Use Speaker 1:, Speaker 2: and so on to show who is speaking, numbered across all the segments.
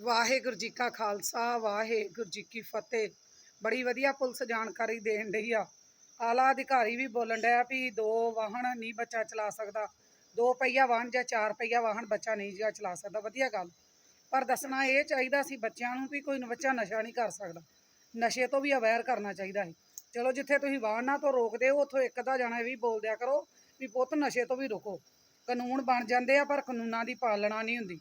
Speaker 1: ਵਾਹਿਗੁਰੂ ਜੀ ਕਾ ਖਾਲਸਾ, ਵਾਹਿਗੁਰੂ ਜੀ ਕੀ ਫਤਿਹ। ਬੜੀ ਵਧੀਆ ਪੁਲਿਸ ਜਾਣਕਾਰੀ ਦੇਣ ਡਈ ਆ। ਆਲਾ ਅਧਿਕਾਰੀ ਵੀ ਬੋਲਣ ਡਿਆ ਵੀ ਦੋ ਵਾਹਨ ਨਹੀਂ ਬੱਚਾ ਚਲਾ ਸਕਦਾ। ਦੋ ਪਹੀਆ ਵਾਹਨ ਜਾਂ ਚਾਰ ਪਹੀਆ ਵਾਹਨ ਬੱਚਾ ਨਹੀਂ ਜਾ ਚਲਾ ਸਕਦਾ। ਵਧੀਆ ਗੱਲ। ਪਰ ਦੱਸਣਾ ਇਹ ਚਾਹੀਦਾ ਸੀ ਬੱਚਿਆਂ ਨੂੰ ਵੀ ਕੋਈ ਨ- ਬੱਚਾ ਨਸ਼ਾ ਨਹੀਂ ਕਰ ਸਕਦਾ। ਨਸ਼ੇ ਤੋਂ ਵੀ ਅਵੇਅਰ ਕਰਨਾ ਚਾਹੀਦਾ ਹੈ ਚਲੋ ਜਿੱਥੇ ਤੁਸੀਂ ਵਾਹਨਾਂ ਤੋਂ ਰੋਕਦੇ ਹੋ, ਉੱਥੋਂ ਇੱਕ ਅੱਧਾ ਜਾਣਾ ਇਹ ਵੀ ਬੋਲ ਦਿਆ ਕਰੋ ਵੀ ਪੁੱਤ ਨਸ਼ੇ ਤੋਂ ਵੀ ਰੋਕੋ। ਕਾਨੂੰਨ ਬਣ ਜਾਂਦੇ ਆ, ਪਰ ਕਾਨੂੰਨਾਂ ਦੀ ਪਾਲਣਾ ਨਹੀਂ ਹੁੰਦੀ।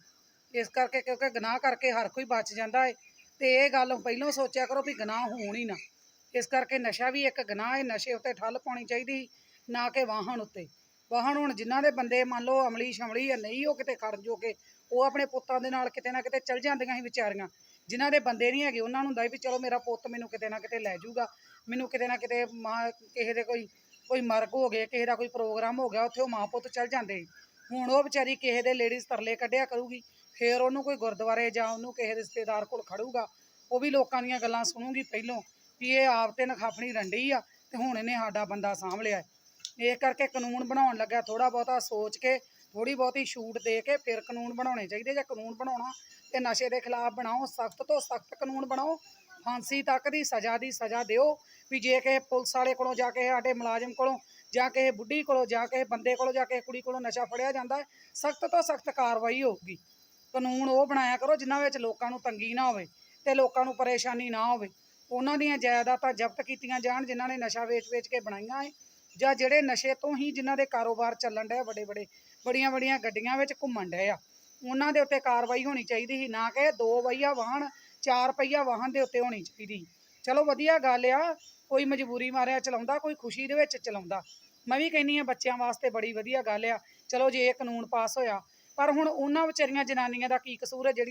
Speaker 1: ਇਸ ਕਰਕੇ ਕਿਉਂਕਿ ਗੁਨਾਹ ਕਰਕੇ ਹਰ ਕੋਈ ਬਚ ਜਾਂਦਾ ਹੈ ਤੇ ਇਹ ਗੱਲ ਪਹਿਲਾਂ ਸੋਚਿਆ ਕਰੋ ਵੀ ਗੁਨਾਹ ਹੋਣ ਹੀ ਨਾ। ਇਸ ਕਰਕੇ ਨਸ਼ਾ ਵੀ ਇੱਕ ਗੁਨਾਹ ਹੈ ਨਸ਼ੇ ਉੱਤੇ ਠੱਲ ਪਾਉਣੀ ਚਾਹੀਦੀ, ਨਾ ਕਿ ਵਾਹਨ ਉੱਤੇ। ਵਾਹਨ ਹੁਣ ਜਿਨ੍ਹਾਂ ਦੇ ਬੰਦੇ ਮੰਨ ਲਓ ਅਮਲੀ ਸ਼ਮਲੀ ਆ, ਨਹੀਂ ਉਹ ਕਿਤੇ ਖੜ ਜੋਗੇ, ਉਹ ਆਪਣੇ ਪੁੱਤਾਂ ਦੇ ਨਾਲ ਕਿਤੇ ਨਾ ਕਿਤੇ ਚਲ ਜਾਂਦੀਆਂ ਸੀ ਵਿਚਾਰੀਆਂ। ਜਿਨ੍ਹਾਂ ਦੇ ਬੰਦੇ ਨਹੀਂ ਹੈਗੇ, ਉਹਨਾਂ ਨੂੰ ਹੁੰਦਾ ਸੀ ਵੀ ਚਲੋ ਮੇਰਾ ਪੁੱਤ ਮੈਨੂੰ ਕਿਤੇ ਨਾ ਕਿਤੇ ਲੈ ਜਾਊਗਾ, ਮੈਨੂੰ ਕਿਤੇ ਨਾ ਕਿਤੇ ਮਾਂ, ਕਿਸੇ ਦੇ ਕੋਈ ਕੋਈ ਮਰਗ ਹੋ ਗਏ ਕਿਸੇ ਦਾ ਕੋਈ ਪ੍ਰੋਗਰਾਮ ਹੋ ਗਿਆ, ਉੱਥੇ ਉਹ ਮਾਂ ਪੁੱਤ ਚਲ ਜਾਂਦੇ ਹੁਣ ਉਹ ਵਿਚਾਰੀ ਕਿਸੇ ਦੇ ਲੇਡੀਜ਼ ਤਰਲੇ ਕੱਢਿਆ ਕਰੂਗੀ, ਫੇਰ ਉਹਨੂੰ ਕੋਈ ਗੁਰਦੁਆਰੇ ਜਾਂ ਉਹਨੂੰ ਕਿਸੇ ਰਿਸ਼ਤੇਦਾਰ ਕੋਲ ਖੜੂਗਾ, ਉਹ ਵੀ ਲੋਕਾਂ ਦੀਆਂ ਗੱਲਾਂ ਸੁਣੂਗੀ ਪਹਿਲੋਂ ਵੀ ਇਹ ਆਪ ਤੇ ਨਖਾਫਣੀ ਰੰਡੀ ਆ ਤੇ ਹੁਣ ਇਹਨੇ ਸਾਡਾ ਬੰਦਾ ਸਾਂਭ ਲਿਆ। ਇਹ ਕਰਕੇ ਕਾਨੂੰਨ ਬਣਾਉਣ ਲੱਗਾ ਥੋੜਾ ਬਹੁਤਾ ਸੋਚ ਕੇ ਥੋੜੀ ਬਹੁਤੀ ਛੂਟ ਦੇ ਕੇ ਫਿਰ ਕਾਨੂੰਨ ਬਣਾਉਣੇ ਚਾਹੀਦੇ। ਜਾਂ ਕਾਨੂੰਨ ਬਣਾਉਣਾ ਤੇ ਨਸ਼ੇ ਦੇ ਖਿਲਾਫ ਬਣਾਓ, ਸਖਤ ਤੋਂ ਸਖਤ ਕਾਨੂੰਨ ਬਣਾਓ, ਫਾਂਸੀ ਤੱਕ ਦੀ ਸਜ਼ਾ ਦੀ ਸਜ਼ਾ ਦਿਓ ਵੀ ਜੇ ਕਿਸੇ ਪੁਲਿਸ ਵਾਲੇ ਕੋਲੋਂ ਜਾ ਕੇ ਸਾਡੇ ਮੁਲਾਜ਼ਮ ਕੋਲੋਂ ਜਾਂ ਕਿਸੇ ਬੁੱਢੀ ਕੋਲੋਂ, ਜਾਂ ਕਿਸੇ ਬੰਦੇ ਕੋਲੋਂ, ਜਾਂ ਕਿਸੇ ਕੁੜੀ ਕੋਲੋਂ ਨਸ਼ਾ ਫੜਿਆ ਜਾਂਦਾ ਸਖਤ ਤੋਂ ਸਖਤ ਕਾਰਵਾਈ ਹੋਊਗੀ। ਕਾਨੂੰਨ ਉਹ ਬਣਾਇਆ ਕਰੋ ਜਿਨ੍ਹਾਂ ਵਿੱਚ ਲੋਕਾਂ ਨੂੰ ਤੰਗੀ ਨਾ ਹੋਵੇ ਤੇ ਲੋਕਾਂ ਨੂੰ ਪਰੇਸ਼ਾਨੀ ਨਾ ਹੋਵੇ। ਉਹਨਾਂ ਦੀਆਂ ਜਾਇਦਾਦਾਂ ਜ਼ਬਤ ਕੀਤੀਆਂ ਜਾਣ, ਜਿਨ੍ਹਾਂ ਨੇ ਨਸ਼ਾ ਵੇਚ-ਵੇਚ ਕੇ ਬਣਾਈਆਂ ਹੈ ਜਾਂ ਜਿਹੜੇ ਨਸ਼ੇ ਤੋਂ ਹੀ ਜਿਨ੍ਹਾਂ ਦੇ ਕਾਰੋਬਾਰ ਚੱਲਣ ਡਿਆ, ਵੱਡੇ ਵੱਡੇ, ਬੜੀਆਂ ਬੜੀਆਂ ਗੱਡੀਆਂ ਵਿੱਚ ਘੁੰਮਣ ਡਏ ਆ। ਉਹਨਾਂ ਦੇ ਉੱਤੇ ਕਾਰਵਾਈ ਹੋਣੀ ਚਾਹੀਦੀ ਸੀ, ਨਾ ਕਿ ਦੋ ਪਹੀਆ ਵਾਹਨ, ਚਾਰ ਪਹੀਆ ਵਾਹਨ ਦੇ ਉੱਤੇ ਹੋਣੀ ਚਾਹੀਦੀ ਚਲੋ ਵਧੀਆ ਗੱਲ ਆ, ਕੋਈ ਮਜਬੂਰੀ ਮਾਰਿਆ ਚਲਾਉਂਦਾ, ਕੋਈ ਖੁਸ਼ੀ ਦੇ ਵਿੱਚ ਚਲਾਉਂਦਾ। ਮੈਂ ਵੀ ਕਹਿੰਨੀ ਆ ਬੱਚਿਆਂ ਵਾਸਤੇ ਬੜੀ ਵਧੀਆ ਗੱਲ ਆ। ਚਲੋ ਜੇ ਇਹ ਕਾਨੂੰਨ ਪਾਸ ਹੋਇਆ, ਪਰ ਹੁਣ ਉਹਨਾਂ ਵਿਚਾਰੀਆਂ ਜਨਾਨੀਆਂ ਦਾ ਕੀ ਕਸੂਰ ਹੈ, ਜਿਹੜੀਆਂ